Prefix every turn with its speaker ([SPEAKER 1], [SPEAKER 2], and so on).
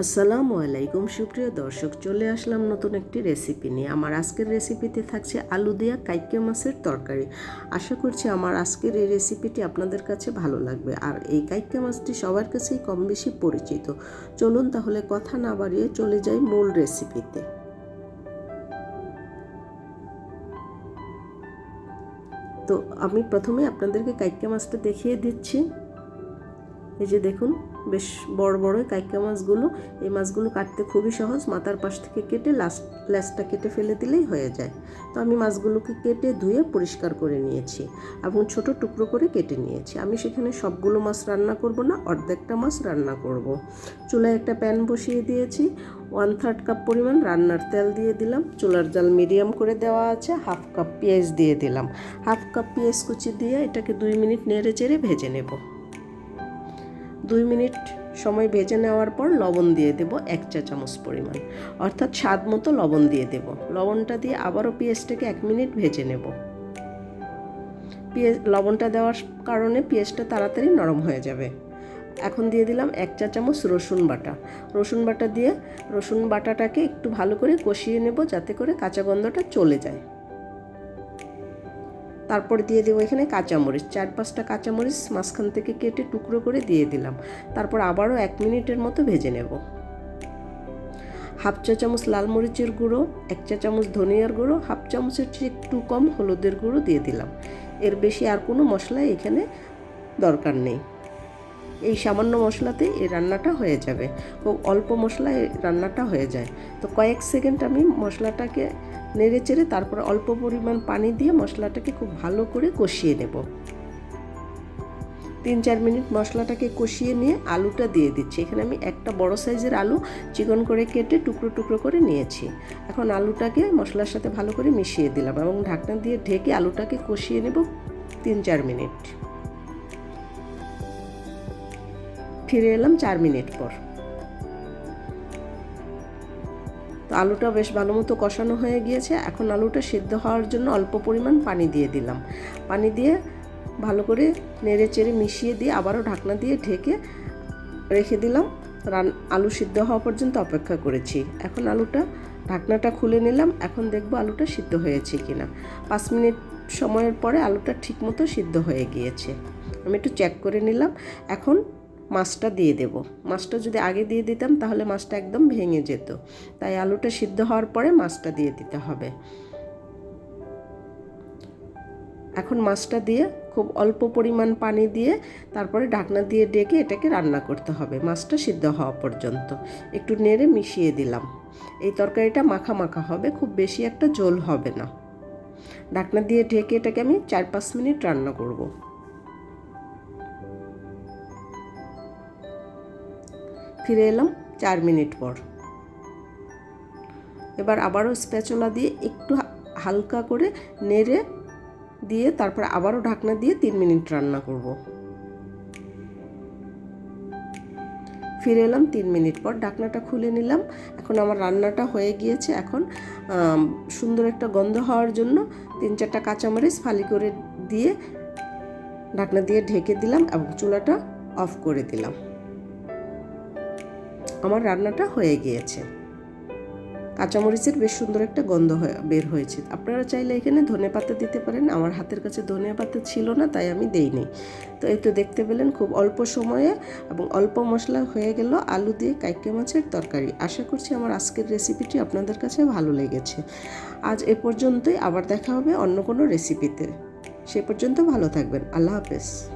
[SPEAKER 1] আসসালামু আলাইকুম। সুপ্রিয় দর্শক, চলে আসলাম নতুন একটি রেসিপি নিয়ে। আমার আজকের রেসিপিতে থাকছে আলু দিয়া কাইকে মাছের তরকারি। আশা করছি আমার আজকের এই রেসিপিটি আপনাদের কাছে ভালো লাগবে। আর এই কাইকে মাছটি সবার কাছেই কম বেশি পরিচিত। চলুন তাহলে কথা না বাড়িয়ে চলে যাই মূল রেসিপিতে তো। আমি প্রথমে আপনাদেরকে কাইকে মাছটা দেখিয়ে দিচ্ছি। এই যে দেখুন বেশ বড় বড় কাইকা মাছগুলো, এই মাছগুলো কাটতে খুবই সহজ। মাথার পাশ থেকে কেটে লাস্ট ল্যাসটা কেটে ফেলে দিলেই হয়ে যায়। তো আমি মাছগুলোকে কেটে ধুয়ে পরিষ্কার করে নিয়েছি এবং ছোট টুকরো করে কেটে নিয়েছি। আমি সেখানে সবগুলো মাছ রান্না করব না, অর্ধেকটা মাছ রান্না করব। চুলায় একটা প্যান বসিয়ে দিয়েছি। ওয়ান থার্ড কাপ পরিমাণ রান্নার তেল দিয়ে দিলাম। চুলার জাল মিডিয়াম করে দেওয়া আছে। হাফ কাপ পেঁয়াজ দিয়ে দিলাম। হাফ কাপ পেঁয়াজ কুচি দিয়ে এটাকে দুই মিনিট নেড়ে চেড়ে ভেজে নেব। দুই মিনিট সময় ভেজে নেওয়ার পর লবণ দিয়ে দেব এক চা চামচ পরিমাণ। অর্থাৎ স্বাদ মতো লবণ দিয়ে দেব। লবণটা দিয়ে আবারও পেঁয়াজটাকে এক মিনিট ভেজে নেব। পেঁয়াজ, লবণটা দেওয়ার কারণে পেঁয়াজটা তাড়াতাড়ি নরম হয়ে যাবে। এখন দিয়ে দিলাম এক চা চামচ রসুন বাটা। রসুন বাটা দিয়ে, রসুন বাটাটাকে একটু ভালো করে কষিয়ে নেব যাতে করে কাঁচা গন্ধটা চলে যায়। তারপর দিয়ে দেবো এখানে কাঁচামরিচ। চার পাঁচটা কাঁচামরিচ মাঝখান থেকে কেটে টুকরো করে দিয়ে দিলাম। তারপর আবারও এক মিনিটের মতো ভেজে নেব। হাফ চা চামচ লাল মরিচের গুঁড়ো, এক চা চামচ ধনিয়ার গুঁড়ো, হাফ চামচের চেয়ে একটু কম হলুদের গুঁড়ো দিয়ে দিলাম। এর বেশি আর কোনো মশলা এখানে দরকার নেই। এই সামান্য মশলাতে এই রান্নাটা হয়ে যাবে। খুব অল্প মশলায় রান্নাটা হয়ে যায়। তো কয়েক সেকেন্ড আমি মশলাটাকে নেড়ে চেড়ে তারপর অল্প পরিমাণ পানি দিয়ে মশলাটাকে খুব ভালো করে কষিয়ে নেব। তিন চার মিনিট মশলাটাকে কষিয়ে নিয়ে আলুটা দিয়ে দিচ্ছি। এখানে আমি একটা বড় সাইজের আলু চিকন করে কেটে টুকরো টুকরো করে নিয়েছি। এখন আলুটাকে মশলার সাথে ভালো করে মিশিয়ে দিলাম এবং ঢাকনা দিয়ে ঢেকে আলুটাকে কষিয়ে নেব তিন চার মিনিট। ফিরে এলাম চার মিনিট পর। তো আলুটা বেশ ভালো মতো কষানো হয়ে গিয়েছে। এখন আলুটা সিদ্ধ হওয়ার জন্য অল্প পরিমাণ পানি দিয়ে দিলাম। পানি দিয়ে ভালো করে নেড়ে চেড়ে মিশিয়ে দিয়ে আবারও ঢাকনা দিয়ে ঢেকে রেখে দিলাম। রান, আলু সিদ্ধ হওয়া পর্যন্ত অপেক্ষা করেছি। এখন আলুটা, ঢাকনাটা খুলে নিলাম। এখন দেখব আলুটা সিদ্ধ হয়েছে কিনা। পাঁচ মিনিট সময়ের পরে আলুটা ঠিকমতো সিদ্ধ হয়ে গিয়েছে। আমি একটু চেক করে নিলাম। এখন মাছটা দিয়ে দেব। মাছটা যদি আগে দিয়ে দিতাম তাহলে মাছটা একদম ভেঙে যেত। তাই আলুটা সিদ্ধ হওয়ার পরে মাছটা দিয়ে দিতে হবে। এখন মাছটা দিয়ে খুব অল্প পরিমাণ পানি দিয়ে তারপরে ঢাকনা দিয়ে ডেকে এটাকে রান্না করতে হবে। মাছটা সিদ্ধ হওয়া পর্যন্ত। একটু নেড়ে মিশিয়ে দিলাম। এই তরকারিটা মাখা মাখা হবে, খুব বেশি একটা ঝোল হবে না। ঢাকনা দিয়ে ঢেকে এটাকে আমি চার পাঁচ মিনিট রান্না করব। ফিরে এলাম চার মিনিট পর। এবার আবারও স্প্যাচোলা দিয়ে একটু হালকা করে নেড়ে দিয়ে তারপর আবারও ঢাকনা দিয়ে তিন মিনিট রান্না করব। ফিরে এলাম তিন মিনিট পর, ঢাকনাটা খুলে নিলাম। এখন আমার রান্নাটা হয়ে গিয়েছে এখন সুন্দর একটা গন্ধ হওয়ার জন্য তিন চারটা কাঁচামরিচ ফালি করে দিয়ে ঢাকনা দিয়ে ঢেকে দিলাম এবং চুলাটা অফ করে দিলাম। আমার রান্নাটা হয়ে গিয়েছে। কাঁচামরিচের বেশ সুন্দর একটা গন্ধ বের হয়েছে। আপনারা চাইলে এখানে ধনে পাতা দিতে পারেন। আমার হাতের কাছে ধনে পাতা ছিল না, তাই আমি দেইনি। তো এই তো দেখতে পেলেন, খুব অল্প সময়ে এবং অল্প মশলা হয়ে গেল আলু দিয়ে কাইকে মাছের তরকারি। আশা করছি আমার আজকের রেসিপিটি আপনাদের কাছে ভালো লেগেছে। আজ এ পর্যন্তই, আবার দেখা হবে অন্য কোনো রেসিপিতে। সে পর্যন্ত ভালো থাকবেন। আল্লাহ হাফেজ।